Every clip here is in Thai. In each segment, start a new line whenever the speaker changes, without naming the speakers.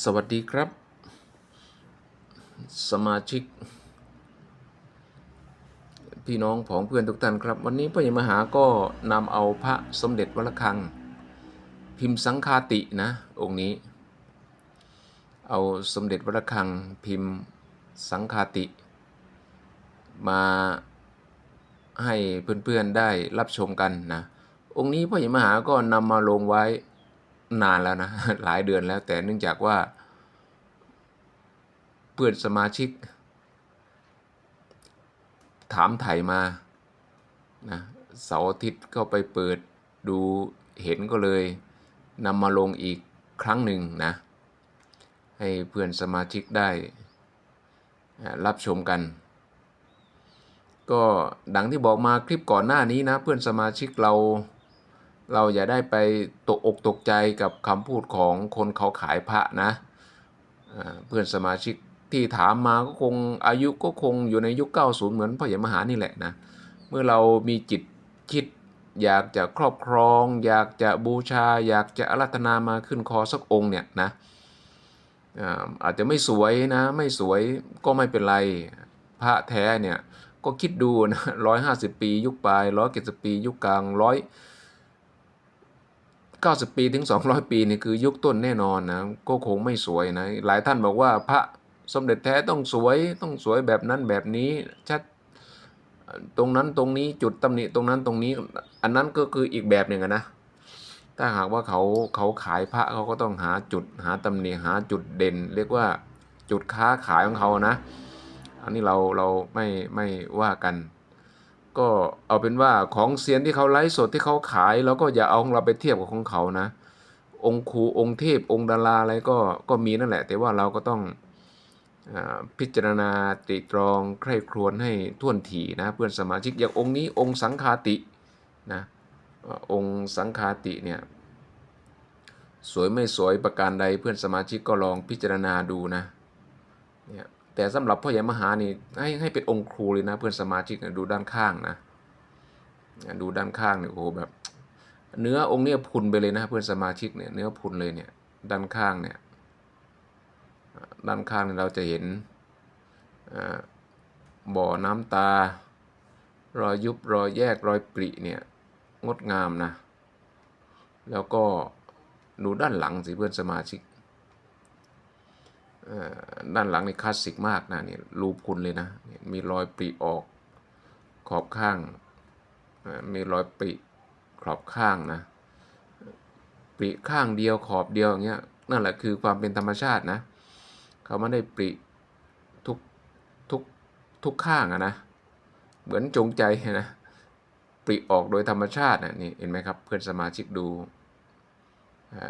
สวัสดีครับ สมาชิก พี่น้องผองเพื่อนทุกท่านครับ วันนี้พระยมหาก็นำเอาพระสมเด็จวระฆัง พิมพ์สังคาตินะ องค์นี้ เอาสมเด็จวระฆังพิมพ์สังคาติ มาให้เพื่อนๆได้รับชมกันนะ องค์นี้พระยมหาก็นำมาลงไว้ นานแล้วนะ หลายเดือนแล้ว แต่เนื่องจากว่า เพื่อนสมาชิก ถามไถ่มานะเสาร์อาทิตย์ก็ไปเปิดดูเห็นก็เลยนำมาลงอีกครั้งหนึ่งนะ ให้เพื่อนสมาชิกได้รับชมกัน ก็ดังที่บอกมาคลิปก่อนหน้านี้นะ เพื่อนสมาชิกเรา เราอย่าได้ไปตกอกตกใจกับคำพูดของคนเขาขายพระนะเพื่อนสมาชิกที่ถามมาก็คงอายุก็คงอยู่ในยุค 90 เหมือนพ่อใหญ่มหานี่แหละนะ เมื่อเรามีจิตคิดอยากจะครอบครอง อยากจะบูชา อยากจะอารัธนามาขึ้นคอสักองค์เนี่ยนะอาอาจจะไม่สวยนะ ไม่สวยก็ไม่เป็นไร พระแท้เนี่ย ก็คิดดูนะร้อยห้าสิบปี ยุคปลายร้อยเจ็ดสิบปี ยุคกลางร้อย 90 ปีถึง 200 ปีนี่คือยุคต้นแน่นอนนะก็คงไม่สวยนะหลายท่านบอกว่าพระสมเด็จแท้ต้องสวยต้องสวยแบบนั้นแบบนี้ชัดตรงนั้นตรงนี้จุดตำหนิตรงนั้นตรงนี้ อันนั้นก็คืออีกแบบหนึ่งนะถ้าหากว่าเขาเขาขายพระเขาก็ต้องหาจุดหาตำหนิหาจุดเด่น เรียกว่าจุดค้าขายของเขานะ อันนี้เราเราไม่ไม่ว่ากัน ก็เอาเป็นว่าของเซียนที่เขาไลฟ์สดที่เขาขายเราก็อย่าเอาของเราไปเทียบกับของเขานะ องค์ครูองค์เทพองค์ดาราอะไรก็ก็มีนั่นแหละ แต่ว่าเราก็ต้องอพิจารณาตรีตรองใคร่ครวญให้ท่วนถี่นะเพื่อนสมาชิกอย่างองค์นี้องค์สังคาตินะองค์สังคาติเนี่ยสวยไม่สวยประการใดเพื่อนสมาชิกก็ลองพิจารณาดูนะ แต่สำหรับพ่อใหญ่มหานี่ให้ให้เป็นองค์ครูเลยนะ เพื่อนสมาชิกนะดูด้านข้างนะดูด้านข้างเนี่ยโอ้โหแบบ เนื้อองค์เนี่ยพุนไปเลยนะ เพื่อนสมาชิกเนี่ยเนื้อพุนเลยเนี่ย ด้านข้างเนี่ยด้านข้างเนี่ยเราจะเห็นบ่อน้ำตา รอยยุบรอยแยกรอยปริเนี่ยงดงามนะ แล้วก็ดูด้านหลังสิเพื่อนสมาชิก ด้านหลังนี่คลาสสิกมากนะเนี่ยรูพุนเลยนะ มีรอยปริออกขอบข้าง มีรอยปริขอบข้างนะ ปริข้างเดียวขอบเดียวอย่างเงี้ยนั่นแหละคือความเป็นธรรมชาตินะ เขาไม่ได้ปริทุกทุกทุกข้างอะนะ เหมือนจงใจนะ ปริออกโดยธรรมชาตินะนี่เห็นไหมครับเพื่อนสมาชิกดู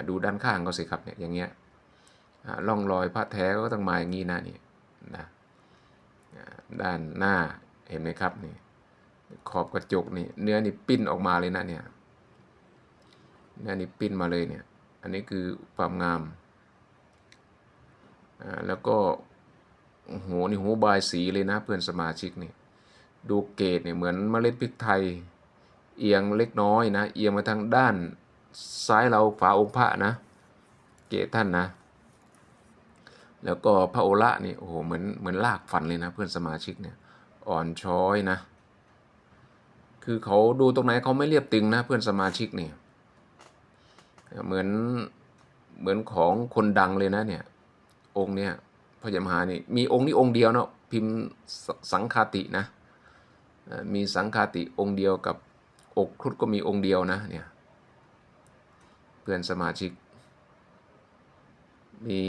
ดูด้านข้างก็สิครับเนี่ยอย่างเงี้ย ร่องรอยพระแท้ก็ต้องมาอย่างนี้นะนี่นะด้านหน้าเห็นไหมครับนี่ขอบกระจกนี่เนื้อนี่ปิ้นออกมาเลยนะเนี่ยเนื้อนี่ปิ้นมาเลยเนี่ย อันนี้คือความงามอ่าแล้วก็โหนี่หูบายสีเลยนะเพื่อนสมาชิกนี่ดูเกตเนี่ยเหมือนเมล็ดพริกไทย เอียงเล็กน้อยนะ เอียงมาทางด้านซ้ายเราฝาองค์พระนะ เกตท่านนะ แล้วก็พระโอระนี่โอ้โหเหมือนเหมือนลากฟันเลยนะเพื่อนสมาชิกเนี่ยอ่อนช้อยนะ คือเขาดูตรงไหนเขาไม่เรียบตึงนะเพื่อนสมาชิกเนี่ยเหมือนเหมือนของคนดังเลยนะเนี่ยองค์เนี่ยพระยามหานี่มีองค์นี้องค์เดียวเนาะพิมพ์สังคาตินะมีสังคาติองค์เดียวกับอกครุฑก็มีองค์เดียวนะเนี่ยเพื่อนสมาชิกมี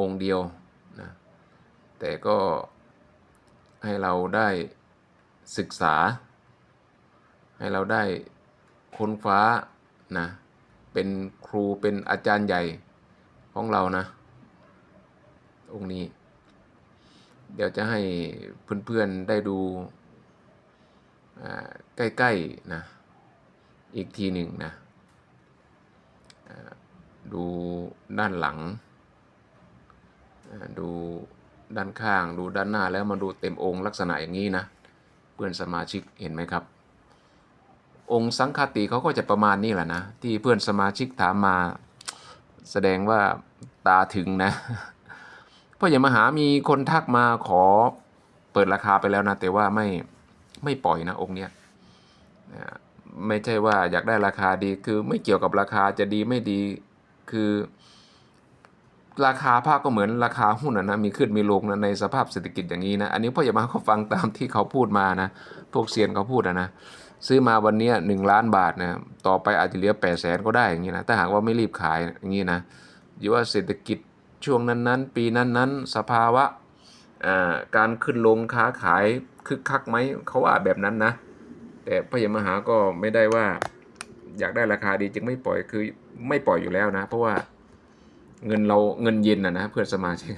องค์เดียวนะแต่ก็ให้เราได้ศึกษา ให้เราได้ค้นฟ้านะเป็นครูเป็นอาจารย์ใหญ่ของเรานะ องค์นี้ เดี๋ยวจะให้เพื่อนๆได้ดูใกล้ๆนะอีกทีหนึ่งนะดูด้านหลัง ดูด้านข้างดูด้านหน้าแล้วมาดูเต็มองค์ลักษณะอย่างนี้นะ เพื่อนสมาชิกเห็นไหมครับ องค์สังคติเขาก็จะประมาณนี้แหละนะ ที่เพื่อนสมาชิกถามมา แสดงว่าตาถึงนะพ่ออย่ามหามีคนทักมาขอเปิดราคาไปแล้วนะ แต่ว่าไม่ไม่ปล่อยนะองค์เนี้ยไม่ใช่ว่าอยากได้ราคาดีคือไม่เกี่ยวกับราคาจะดีไม่ดีคือ ราคาผ้าก็เหมือนราคาหุ้นนะนะมีขึ้นมีลงนะในสภาพเศรษฐกิจอย่างนี้นะ อันนี้พ่ออย่ามาเขาฟังตามที่เขาพูดมานะ พวกเซียนเขาพูดนะนะซื้อมาวันนี้หนึ่งล้านบาทนะต่อไปอาจจะเหลือแปดแสนก็ได้อย่างนี้นะถ้าหากว่าไม่รีบขายอย่างนี้นะอยู่ว่าเศรษฐกิจช่วงนั้นๆ ปีนั้นๆ สภาวะการขึ้นลงค้าขายคึกคักไหมเขาว่าแบบนั้นนะ แต่พยามหาก็ไม่ได้ว่าอยากได้ราคาดีจึงไม่ปล่อยคือไม่ปล่อยอยู่แล้วนะ เพราะว่า เงินเราเงินเย็นนะนะเพื่อนสมาชิก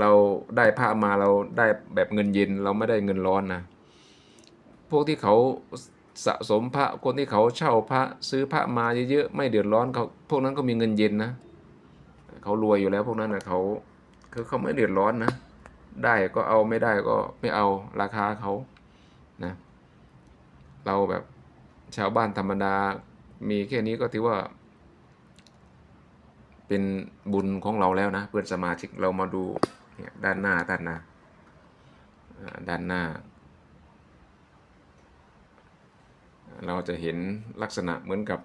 เราได้ผ้ามาเราได้แบบเงินเย็นเราไม่ได้เงินร้อนนะ พวกที่เขาสะสมพระคนที่เขาเช่าพระซื้อพระมาเยอะๆไม่เดือดร้อนเขาพวกนั้นก็มีเงินเย็นนะเขารวยอยู่แล้วพวกนั้นนะเขาคือเขาไม่เดือดร้อนนะ ได้ก็เอาไม่ได้ก็ไม่เอาราคาเขานะเราแบบชาวบ้านธรรมดามีแค่นี้ก็ถือว่า เป็นบุญของเราแล้วนะ เพื่อนสมาชิกเรามาดูเนี่ยด้านหน้าด้านหน้าด้านหน้า เราจะเห็นลักษณะเหมือนกับ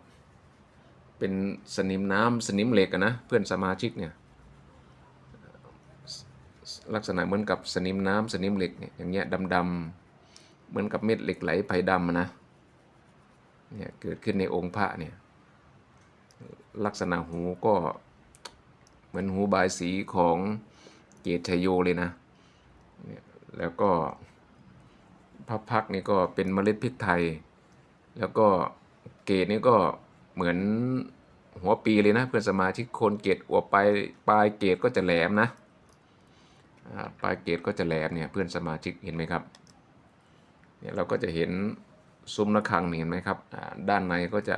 เป็นสนิมน้ำสนิมเหล็กนะเพื่อนสมาชิกเนี่ยลักษณะเหมือนกับสนิมน้ำสนิมเหล็กเนี่ยอย่างเงี้ยดำๆเหมือนกับเม็ดเหล็กไหลไผ่ดำนะเนี่ยเกิดขึ้นในองค์พระเนี่ยลักษณะหูก็ เหมือนหูบายสีของเกตชยโยเลยนะ แล้วก็พระพักนี่ก็เป็นเมล็ดพริกไทย แล้วก็เกรดนี่ก็เหมือนหัวปีเลยนะ เพื่อนสมาชิกโคนเกรดอวบปลายปลายเกรดก็จะแหลมนะปลายเกรดก็จะแหลมเนี่ยเพื่อนสมาชิกเห็นไหมครับเนี่ยเราก็จะเห็นซุ้มระฆังเห็นไหมครับด้านในก็จะ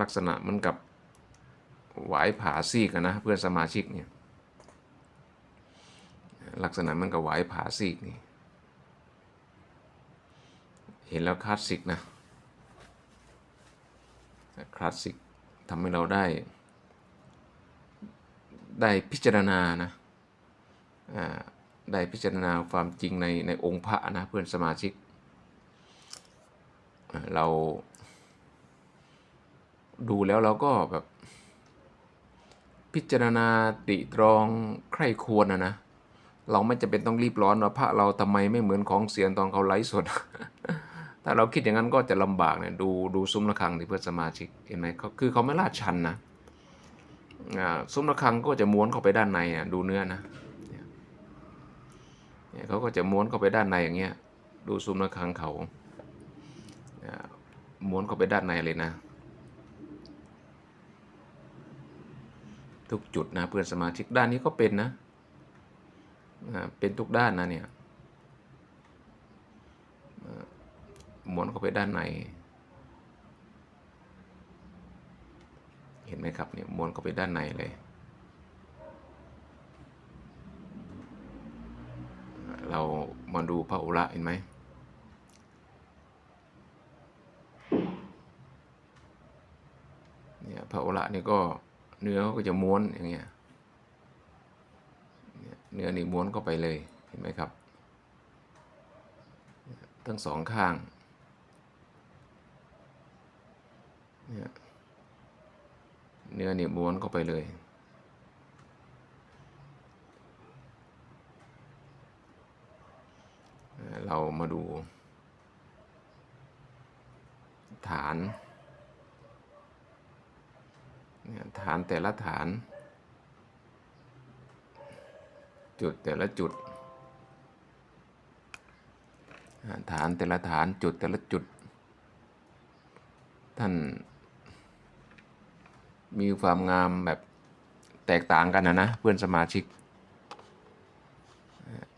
ลักษณะเหมือนกับ หวายผาซีกนะเพื่อนสมาชิกเนี่ยลักษณะมือนกับหวายผาซีกนี่เห็นแล้วคลาสสิกนะคลาสสิกทำให้เราได้ ได้พิจารณานะได้พิจารณาความจริงในในองค์พระนะเพื่อนสมาชิก เราดูแล้วเราก็แบบ พิจารณาติตรองใคร่ควรนะนะเราไม่จำเป็นต้องรีบร้อนว่าพระเราทำไมไม่เหมือนของเสียนตอนเขาไลฟ์สด ถ้าเราคิดอย่างนั้นก็จะลำบากเนี่ยดูดูซุ้มระฆังที่เพื่อนสมาชิกเห็นไหมเขาคือเขาไม่ลาดชันนะซุ้มระฆังก็จะม้วนเข้าไปด้านในอะดูเนื้อนะเนี่ยเขาก็จะม้วนเข้าไปด้านในอย่างเงี้ยดูซุ้มระฆังเขาอ่าม้วนเข้าไปด้านในเลยนะ ทุกจุดนะเพื่อนสมาชิกด้านนี้ก็เป็นนะเป็นทุกด้านนะเนี่ยม้วนเข้าไปด้านใน เห็นไหมครับเนี่ยม้วนเข้าไปด้านในเลย เรามาดูพระอุระเห็นไหมเนี่ยพระอุระนี่ก็ เนื้อก็จะม้วนอย่างเงี้ยเนื้อนี่ม้วนเข้าไปเลยเห็นไหมครับ ทั้งสองข้างเนี่ยเนื้อนี่ม้วนเข้าไปเลยเรามาดูฐาน ฐานแต่ละฐาน จุดแต่ละจุด ฐานแต่ละฐานจุดแต่ละจุด ท่าน มีความงามแบบแตกต่างกันนะนะเพื่อนสมาชิก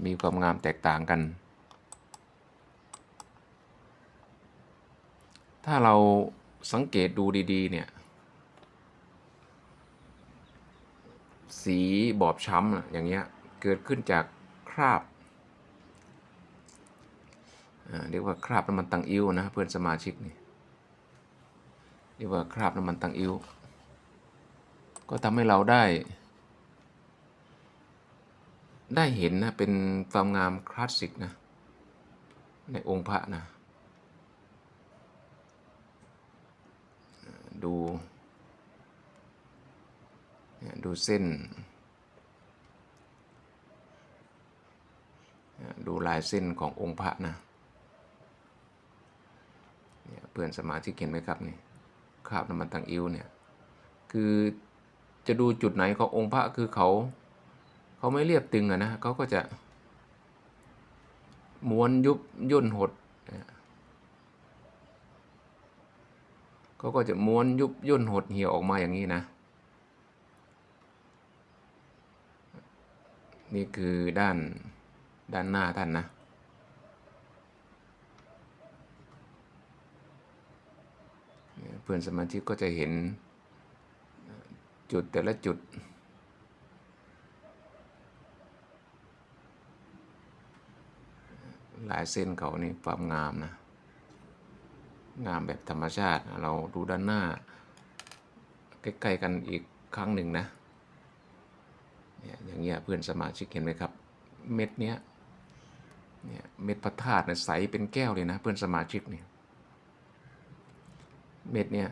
มีความงามแตกต่างกัน ถ้าเราสังเกตดูดี ๆ เนี่ย สีบอบช้ำอย่างเงี้ยเกิดขึ้นจากคราบเรียกว่าคราบน้ำมันตังอิ้วนะเพื่อนสมาชิกนี่เรียกว่าคราบน้ำมันตังอิ้วก็ทำให้เราได้ ได้เห็นนะเป็นความงามคลาสสิกนะในองค์พระนะดู ดูเส้น ดูลายเส้นขององค์พระนะเนี่ยเพื่อนสมาธิเห็นไหมครับนี่คราบน้ำมันตังอิ้วเนี่ยคือจะดูจุดไหนขององค์พระคือเขาเขาไม่เรียบตึงอะนะเขาก็จะม้วนยุบย่นหดเขาก็จะม้วนยุบย่นหดเหี่ยวออกมาอย่างนี้นะ นี่คือด้านด้านหน้าท่านนะเพื่อนสมาชิกก็จะเห็นจุดแต่ละจุด หลายเส้นเขานี่ความงามนะ งามแบบธรรมชาติเราดูด้านหน้า ใกล้ ๆ กันอีกครั้งหนึ่งนะ เนี่ยอย่างเงี้ยเพื่อนสมาชิกเห็นไหมครับ เม็ดเนี้ยเนี่ยเม็ดพระธาตุเนี่ยใสเป็นแก้วเลยนะ เพื่อนสมาชิกเนี่ยเม็ดเนี่ย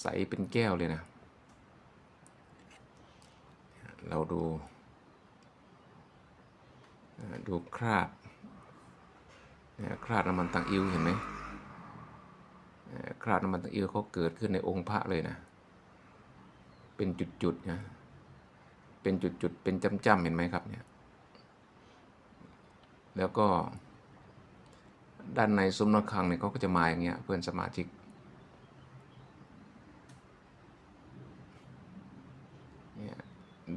ใสเป็นแก้วเลยนะ เราดูดูคราบคราบน้ำมันตังอิวเห็นไหมคราบน้ำมันตังอิวเขาเกิดขึ้นในองค์พระเลยนะ เป็นจุดๆนะ เป็นจุดๆ เป็นจ้ำๆ เห็นไหมครับเนี่ย แล้วก็ ด้านในซุ้มระฆังเนี่ยเขาก็จะมาอย่างเงี้ยเพื่อนสมาชิก เนี่ย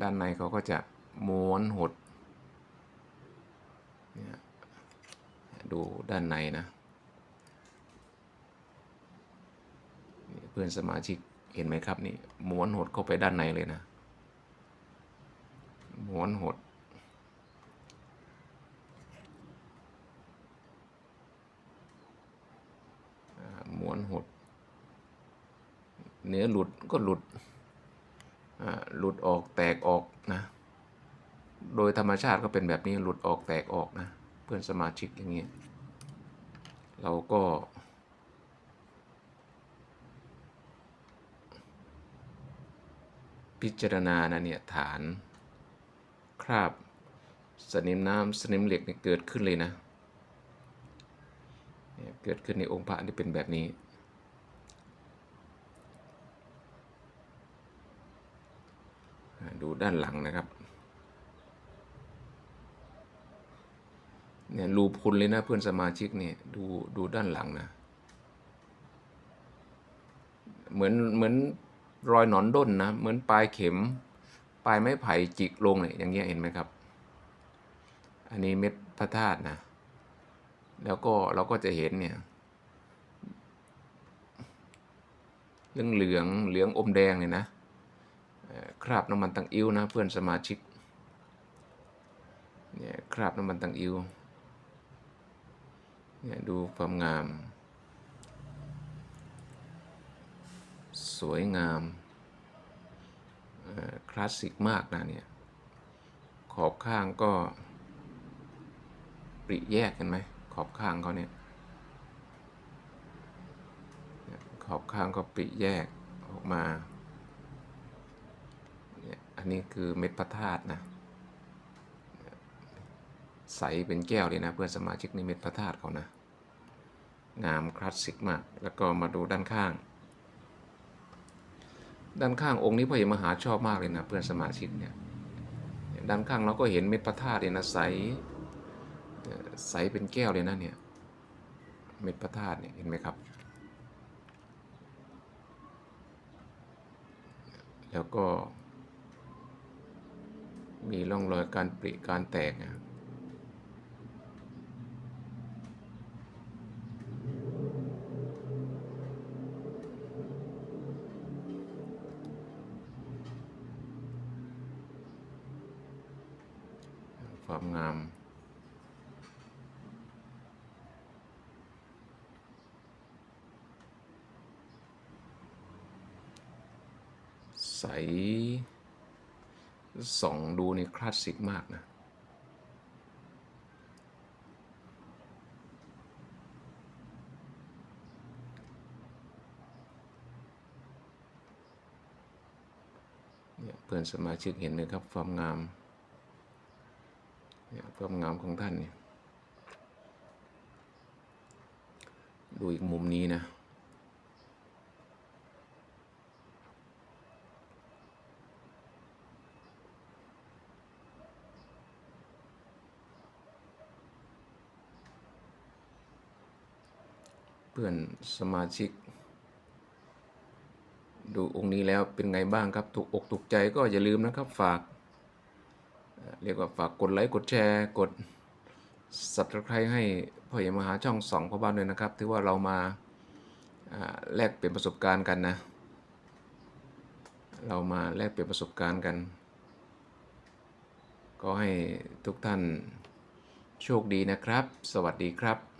ด้านในเขาก็จะม้วนหด เนี่ยดูด้านในนะเพื่อนสมาชิกเห็นไหมครับนี่ม้วนหดเข้าไปด้านในเลยนะ ม้วนหดม้วนหด เนื้อหลุดก็หลุด หลุดออกแตกออกนะ โดยธรรมชาติก็เป็นแบบนี้หลุดออกแตกออกนะ เพื่อนสมาชิกอย่างนี้ เราก็พิจารณานะเนี่ยฐาน คราบสนิมน้ำสนิมเหล็กเนี่ยเกิดขึ้นเลยนะ เกิดขึ้นในองค์พระที่เป็นแบบนี้ ดูด้านหลังนะครับ เนี่ยรูพุนเลยนะเพื่อนสมาชิกเนี่ยดูดูด้านหลังนะ เหมือนเหมือนรอยหนอนด้นนะ เหมือนปลายเข็ม ปลายไม้ไผ่จิกลงเนี่ยอย่างเงี้ยเห็นไหมครับ อันนี้เม็ดพระธาตุนะ แล้วก็เราก็จะเห็นเนี่ยเหลืองเหลืองเหลืองอมแดงเลยนะคราบน้ำมันตังอิ้วนะเพื่อนสมาชิกเนี่ยคราบน้ำมันตังอิ้วเนี่ยดูความงาม สวยงาม คลาสสิกมากนะเนี่ยขอบข้างก็ปริแยกกันไหมขอบข้างเขาเนี่ยขอบข้างก็ปริแยกออกมาเนี่ยอันนี้คือเม็ดพระธาตุนะใสเป็นแก้วเลยนะเพื่อนสมาชิกนี่เม็ดพระธาตุเขานะงามคลาสสิกมาก แล้วก็มาดูด้านข้าง ด้านข้างองค์นี้พ่อใหญ่มหาชอบมากเลยนะเพื่อนสมาชิกเนี่ยด้านข้างเราก็เห็นเม็ดพระธาตุเลยนะใสใสเป็นแก้วเลยนะเนี่ยเม็ดพระธาตุเนี่ยเห็นไหมครับ แล้วก็มีร่องรอยการปริการแตกนะ ความงามสใสส่องดูนี่คลาสสิกมากนะเนี่ยเพื่อนสมาชิกเห็นไหมครับ ความงาม ความงามของท่านเนี่ยดูอีกมุมนี้นะ เพื่อนสมาชิก ดูองค์นี้แล้วเป็นไงบ้างครับ ถูกอกถูกใจก็อย่าลืมนะครับฝาก เรียกว่าฝากกดไลค์กดแชร์กด subscribe ให้พ่อใหญ่มหาช่องสองพ่อบ้านด้วยนะครับ ถือว่าเรามาแลกเปลี่ยนประสบการณ์กันนะ เรามาแลกเปลี่ยนประสบการณ์กัน ก็ให้ทุกท่านโชคดีนะครับ สวัสดีครับ